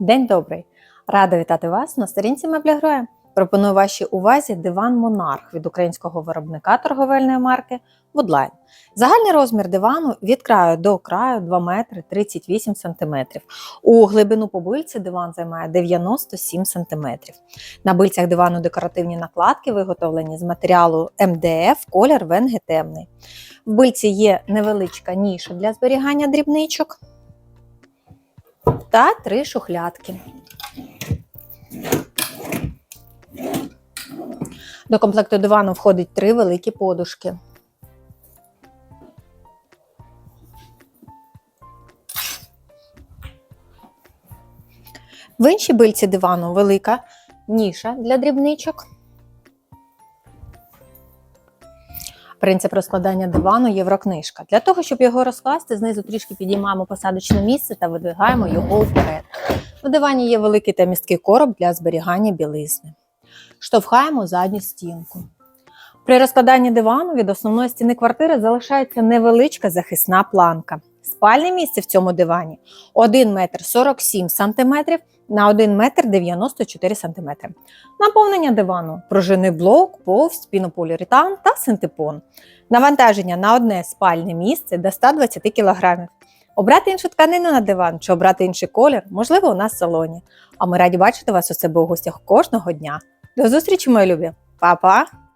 День добрий! Рада вітати вас на сторінці Меблягроя. Пропоную вашій увазі диван Монарх від українського виробника торговельної марки Woodline. Загальний розмір дивану від краю до краю 2 метри 38 см. У глибину побильці диван займає 97 см. На бильцях дивану декоративні накладки виготовлені з матеріалу МДФ, колір венги темний. В бильці є невеличка ніша для зберігання дрібничок та три шухлядки. До комплекту дивану входить три великі подушки. В іншій бильці дивану велика ніша для дрібничок. Принцип розкладання дивану єврокнижка. Для того, щоб його розкласти, знизу трішки підіймаємо посадочне місце та видвигаємо його вперед. У дивані є великий та місткий короб для зберігання білизни. Штовхаємо задню стінку. При розкладанні дивану від основної стіни квартири залишається невеличка захисна планка. Спальне місце в цьому дивані 1 метр 47 см на 1 метр 94 см. Наповнення дивану пружинний блок, повз, пінополіуретан та синтепон. Навантаження на одне спальне місце до 120 кг. Обрати іншу тканину на диван чи обрати інший колір, можливо, у нас в салоні. А ми раді бачити вас у себе у гостях кожного дня. До зустрічі, мої любі! Па-па!